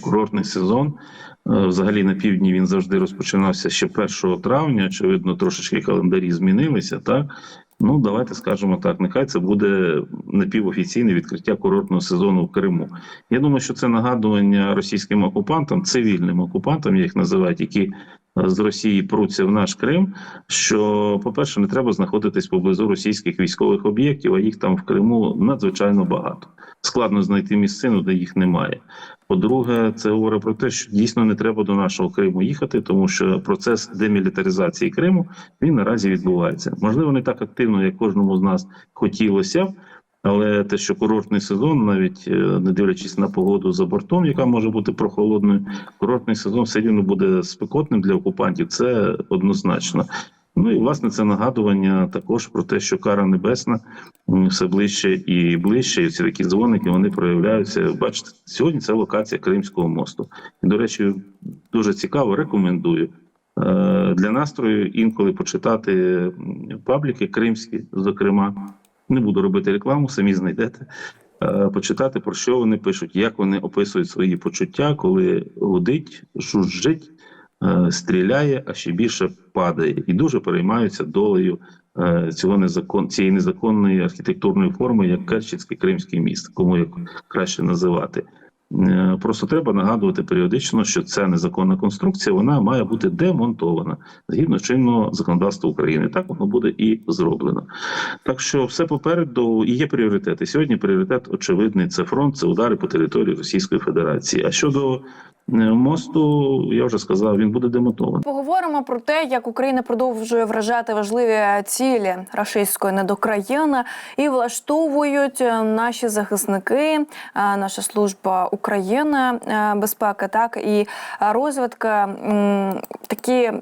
курортний сезон. е, Взагалі на півдні він завжди розпочинався ще 1 травня. Очевидно, трошечки календарі змінилися. Так ну давайте скажемо так. Нехай це буде напівофіційне відкриття курортного сезону в Криму. Я думаю, що це нагадування російським окупантам, цивільним окупантам, як їх називають, які е, з Росії пруться в наш Крим. Що, по-перше, не треба знаходитись поблизу російських військових об'єктів, а їх там в Криму надзвичайно багато. Складно знайти місцину, де їх немає. По-друге, це говорить про те, що дійсно не треба до нашого Криму їхати, тому що процес демілітаризації Криму він наразі відбувається. Можливо, не так активно, як кожному з нас хотілося. Але те, що курортний сезон, навіть е, не дивлячись на погоду за бортом, яка може бути прохолодною, курортний сезон все рівно буде спекотним для окупантів. Це однозначно. Ну і власне це нагадування також про те, що кара небесна все ближче і ближче. І ці такі дзвоники вони проявляються. Бачите, сьогодні це локація Кримського мосту. І, до речі, дуже цікаво, рекомендую. Е, Для настрою інколи почитати пабліки кримські, зокрема, не буду робити рекламу, самі знайдете. Е, Почитати про що вони пишуть, як вони описують свої почуття, коли гудить, жужжить, е, стріляє, а ще більше падає, і дуже переймаються долею цього незакон цієї незаконної архітектурної форми, як Керченський Кримський міст, кому як краще називати. Е, Просто треба нагадувати періодично, що ця незаконна конструкція вона має бути демонтована згідно чинного законодавства України. Так воно буде і зроблено. Так що все попереду і є пріоритети. Сьогодні пріоритет очевидний це фронт, це удари по території Російської Федерації. А щодо е, мосту, я вже сказав, він буде демонтований. Поговоримо про те, як Україна продовжує вражати важливі цілі рашистської недокраїни і влаштовують е, наші захисники, наша служба України е, безпеки, так і розвитка такі.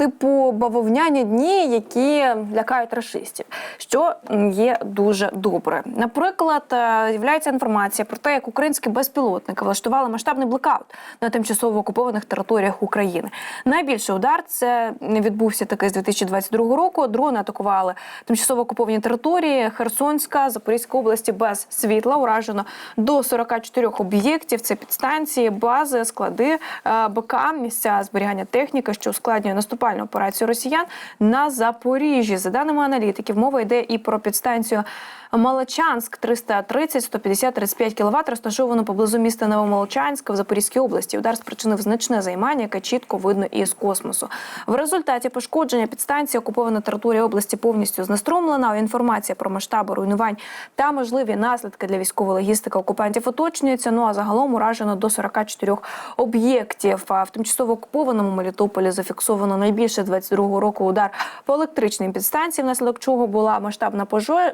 Типу бавовняні дні, які лякають рашистів, що є дуже добре. Наприклад, е, з'являється інформація про те, як українські безпілотники влаштували масштабний блекаут на тимчасово окупованих територіях України. Найбільший удар це відбувся таки з 2022 року. Дрони атакували тимчасово окуповані території Херсонська, Запорізька області без світла. Уражено до 44 об'єктів. Це підстанції, бази, склади е, БК, місця зберігання техніки, що ускладнює наступальну операцію росіян на Запоріжжі. За даними аналітиків, мова йде і про підстанцію Малачанськ 330 150 35 кВт, розташовану поблизу міста Новомолочанськ в Запорізькій області. Удар спричинив значне займання, яке чітко видно із космосу. В результаті пошкодження підстанції окупована територія області повністю знеструмлена. Інформація про масштаби руйнувань та можливі наслідки для військової логістики окупантів уточнюється. Ну а загалом уражено до 44 об'єктів. А в тимчасово окупованому Мелітополі зафіксовано найбільше 22 року удар по електричній підстанції, внаслідок чого була масштабна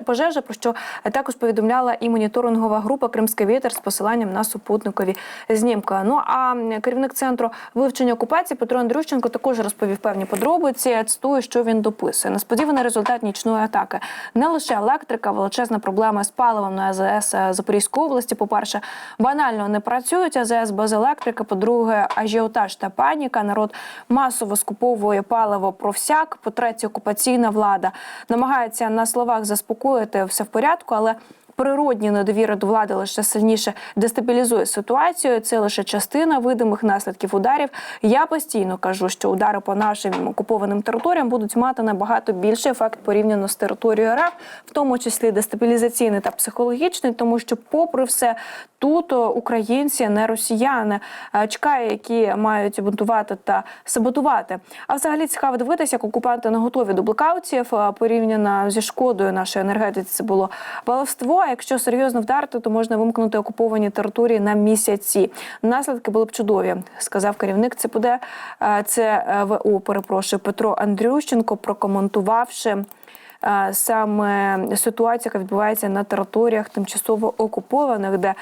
пожежа. Про що також повідомляла і моніторингова група Кримський вітер з посиланням на супутникові знімки. Ну а керівник центру вивчення окупації Петро Андрющенко також розповів певні подробиці. Я Цитую, що він дописує. Несподіваний результат нічної атаки. Не лише електрика, величезна проблема з паливом на АЗС Запорізької області. По перше, банально не працюють АЗС без електрики. По-друге, ажіотаж та паніка. Народ масово скуповує паливо про всяк. По третє, окупаційна влада намагається на словах заспокоїти все в порядку, але природні недовіри до влади лише сильніше дестабілізує ситуацію. Це лише частина видимих наслідків ударів. Я постійно кажу, що удари по нашим окупованим територіям будуть мати набагато більший ефект порівняно з територією РФ, в тому числі дестабілізаційний та психологічний, тому що, попри все, тут українці, не росіяни, е, чекає, які мають бунтувати та саботувати. А взагалі цікаво дивитися, як окупанти не готові до блекаутів е, порівняно зі шкодою нашої енергетиці. Це було баловство. А якщо серйозно вдарити, то можна вимкнути окуповані території на місяці. Наслідки були б чудові, сказав керівник ЦПД. е, ВО, перепрошую Петро Андрющенко, прокоментувавши. е, Саме ситуація, яка відбувається на територіях тимчасово окупованих, де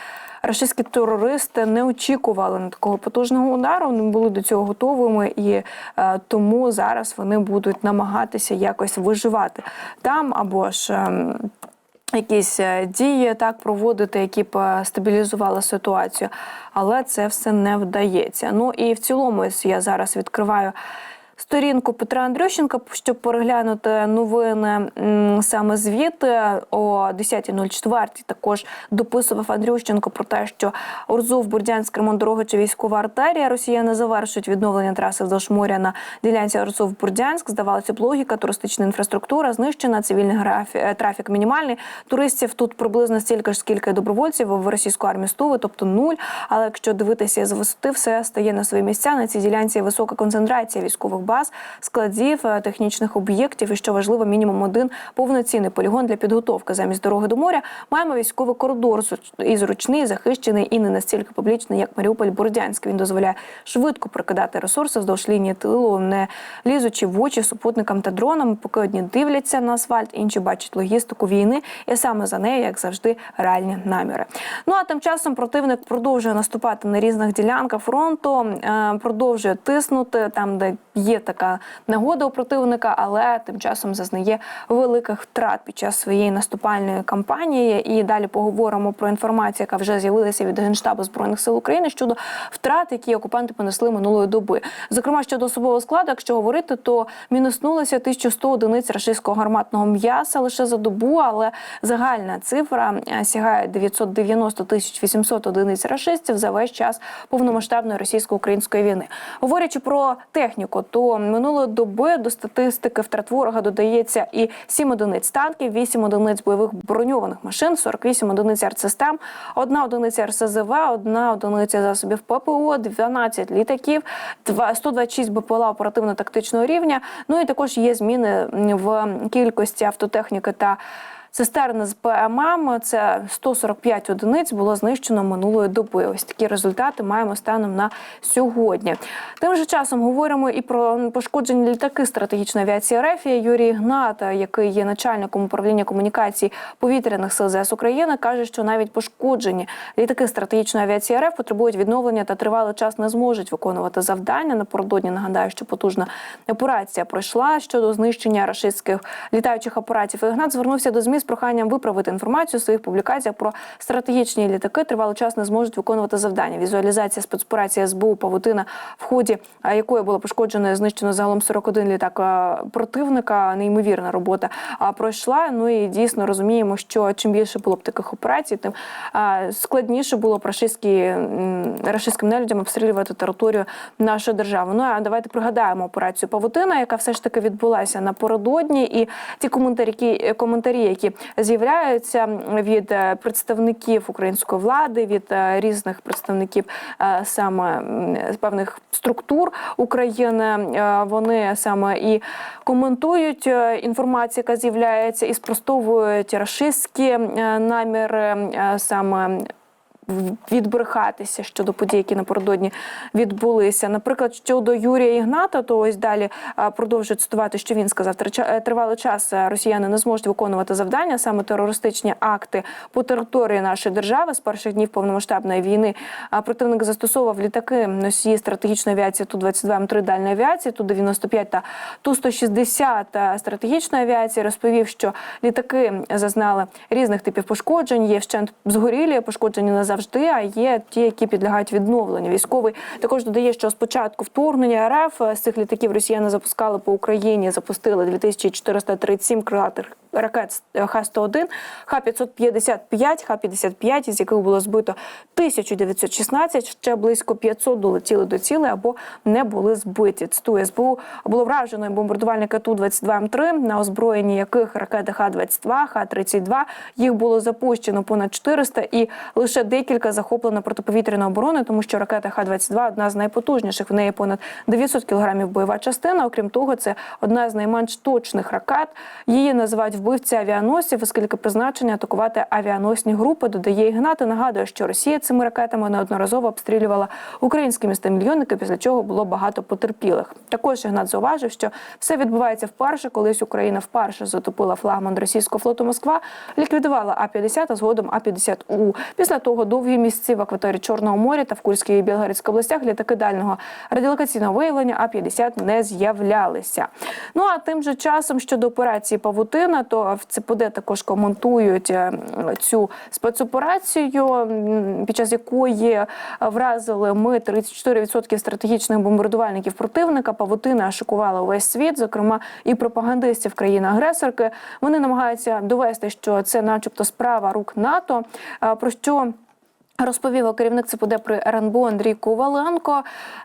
російські терористи не очікували на такого потужного удару, не були до цього готовими, і е, тому зараз вони будуть намагатися якось виживати там або ж. Якісь е, дії так проводити, які б е, стабілізували ситуацію, але це все не вдається. Ну і в цілому я зараз відкриваю сторінку Петра Андрющенка, щоб переглянути новини саме звідти о 10.04 також дописував Андрющенко про те, що Урзув, Бурдянськ, Ремонт чи військова артерія. Росіяни завершують відновлення траси вздовж на ділянці Урзув Бурдянськ. Здавалося б, логіка, туристична інфраструктура знищена, цивільний графі... е, трафік мінімальний. Туристів тут приблизно стільки ж, скільки добровольців в російську армію стуви, тобто нуль. Але якщо дивитися з висоти, все стає на свої місця. На цій ділянці висока концентрація військових баз, складів, е, технічних об'єктів і що важливо, мінімум один повноцінний полігон для підготовки. Замість дороги до моря маємо військовий коридор і зручний, захищений і не настільки публічний, як Маріуполь Бордянськ. Він дозволяє швидко прикидати ресурси вздовж лінії тилу, не лізучи в очі супутникам та дронам. Поки одні дивляться на асфальт, інші бачать логістику війни, і саме за нею, як завжди, реальні наміри. Ну а тим часом противник продовжує наступати на різних ділянках фронту, е, продовжує тиснути там, де є така нагода у противника, але тим часом зазнає великих втрат під час своєї наступальної кампанії. І далі поговоримо про інформацію, яка вже з'явилася від генштабу збройних сил України щодо втрат, які окупанти понесли минулої доби. Зокрема, щодо особового складу, якщо говорити, то мінуснулося 1100 одиниць рашистського гарматного м'яса лише за добу, але загальна цифра е, сягає 990 тисяч 800 одиниць рашистів за весь час повномасштабної російсько-української війни. Говорячи про техніку, то минулої доби до статистики втрат ворога додається і 7 одиниць танків, 8 одиниць бойових броньованих машин, 48 одиниць артсистем, одна одиниця РСЗВ, одна одиниця засобів ППО, 12 літаків, два- 126 БПЛА оперативно-тактичного рівня. Ну і також є зміни в кількості автотехніки та Цистерни з ПММ це 145 одиниць було знищено минулої доби. Ось такі результати маємо станом на сьогодні. Тим же часом говоримо і про пошкоджені літаки стратегічної авіації РФ. Юрій Гнат, який є начальником управління комунікацій повітряних сил ЗС України, каже, що навіть пошкоджені літаки стратегічної авіації РФ потребують відновлення та тривалий час не зможуть виконувати завдання. Напередодні нагадаю, що потужна операція пройшла щодо знищення рашистських літаючих апаратів. І Гнат звернувся до ЗМІ з проханням виправити інформацію у своїх публікаціях про стратегічні літаки. Тривалий час не зможуть виконувати завдання. Візуалізація спецоперації СБУ Павутина, в ході якої було пошкоджено і знищено загалом 41 літак противника. Неймовірна робота пройшла. Ну і дійсно розуміємо, що чим більше було б таких операцій, тим складніше було б рашистські, рашистським нелюдям обстрілювати територію нашої держави. Ну а давайте пригадаємо операцію Павутина, яка все ж таки відбулася напередодні, і ті коментарі, які- коментарі, які з'являються від е, представників української влади, від е, різних представників е, саме певних структур України. Вони саме і коментують інформацію, яка з'являється, і спростовують рашистські наміри саме відбрехатися щодо подій, які напередодні відбулися. Наприклад, щодо Юрія Ігната, то ось далі продовжують цитувати, що він сказав. «Трича- е, Тривалий час е, росіяни не зможуть виконувати завдання, саме терористичні акти по території нашої держави з перших днів повномасштабної війни. Противник застосовував літаки носії стратегічної авіації ту 22 М3 дальної авіації, ту 95 та ту 160 стратегічної авіації. Розповів, що літаки зазнали різних типів пошкоджень. Є вщент згорілі, пошкоджені назавжди, а є ті, які підлягають відновленню. Військовий також додає, що спочатку вторгнення РФ з цих літаків росіяни запускали по Україні, запустили 2437 крилатих ракет Х-101, Х-555, Х-55, із яких було збито 1916, ще близько 500 долетіли до цілей або не були збиті. Цитую СБУ було вражено бомбардувальники Ту-22М3, на озброєнні яких ракети Х-22, Х-32. Їх було запущено понад 400 і лише декілька захоплено протиповітряної оборони, тому що ракета Х-22 одна з найпотужніших. В неї понад 900 кілограмів бойова частина. Окрім того, це одна з найменш точних ракет. Її називають вбивця авіаносців, оскільки призначення атакувати авіаносні групи. Додає Ігнати. Нагадує, що Росія цими ракетами неодноразово обстрілювала українські міста мільйонники, після чого було багато потерпілих. Також Ігнат зауважив, що все відбувається вперше, колись Україна вперше затопила флагман російського флоту Москва, ліквідувала А-50, а згодом А-50У. Після того довгі місяці в акваторії Чорного моря та в Курській і Білгородській областях літаки дальнього радіолокаційного виявлення А-50 не з'являлися. Ну а тим же часом щодо операції Павутина, то В ЦПД також коментують е, цю спецоперацію, під час якої вразили ми 34% стратегічних бомбардувальників противника. Павутина шокувала увесь світ, зокрема і пропагандистів країни-агресорки. Вони намагаються довести, що це, начебто, справа рук НАТО. Про що Розповів керівник ЦПД при РНБО Андрій Коваленко.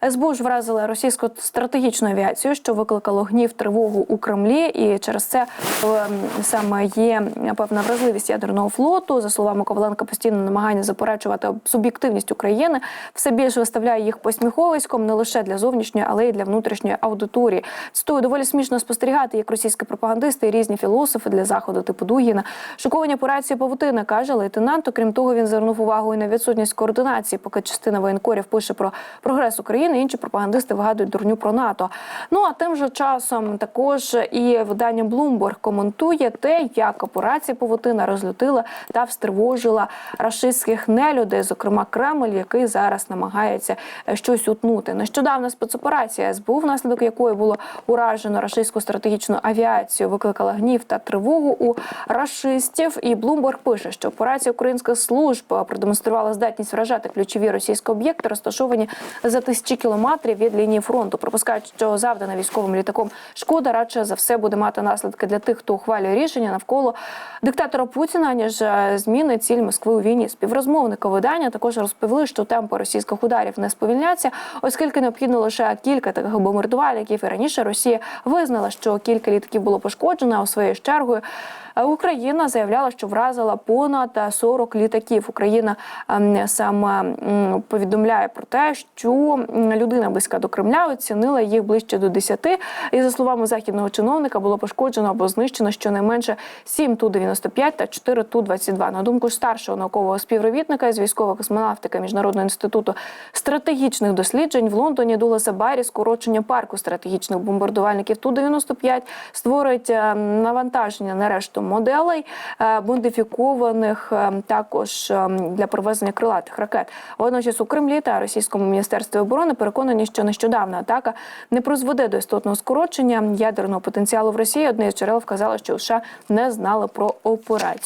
СБУ ж вразили російську стратегічну авіацію, що викликало гнів тривогу у Кремлі, і через це е, саме є певна вразливість ядерного флоту. За словами Коваленка, постійне намагання заперечувати суб'єктивність України все більше виставляє їх посміховиськом не лише для зовнішньої, але й для внутрішньої аудиторії. Цитую, доволі смішно спостерігати, як російські пропагандисти і різні філософи для заходу типу Дугіна шоковані операції Павутина, каже лейтенант. Окрім того, він звернув увагу і на відсутність координації, поки частина воєнкорів пише про прогрес України, інші пропагандисти вигадують дурню про НАТО. Ну а тим же часом також і видання Bloomberg коментує те, як операція Павутина розлютила та встривожила рашистських нелюдей, зокрема Кремль, який зараз намагається щось утнути. Нещодавна спецоперація СБУ, внаслідок якої було уражено рашистську стратегічну авіацію, викликала гнів та тривогу у рашистів. І Bloomberg пише, що операція українських служб продемонструвала здатність вражати ключові російські об'єкти, розташовані за тисячі кілометрів від лінії фронту. Припускають, що завдана військовим літаком шкода радше за все буде мати наслідки для тих, хто ухвалює рішення навколо диктатора Путіна, ніж е, зміни ціль Москви у війні. Співрозмовники видання також розповіли, що темпи російських ударів не сповільняться, оскільки необхідно лише кілька таких бомбардувальників. І раніше Росія визнала, що кілька літаків було пошкоджено, а у своєю чергою. Україна заявляла, що вразила понад 40 літаків. Україна ем, саме повідомляє про те, що людина близька до Кремля оцінила їх ближче до 10. І за словами західного чиновника, було пошкоджено або знищено щонайменше 7 Ту-95 та 4 Ту-22. На думку старшого наукового співробітника з військової космонавтики Міжнародного інституту стратегічних досліджень в Лондоні Дулеса Байрі скорочення парку стратегічних бомбардувальників Ту-95 створить е, навантаження на решту моделей е, модифікованих е, також е, для провезення крилатих ракет. Водночас у Кремлі та російському міністерстві оборони переконані, що нещодавна атака не призведе до істотного скорочення ядерного потенціалу в Росії. Одне з джерел вказало, що США не знали про операцію.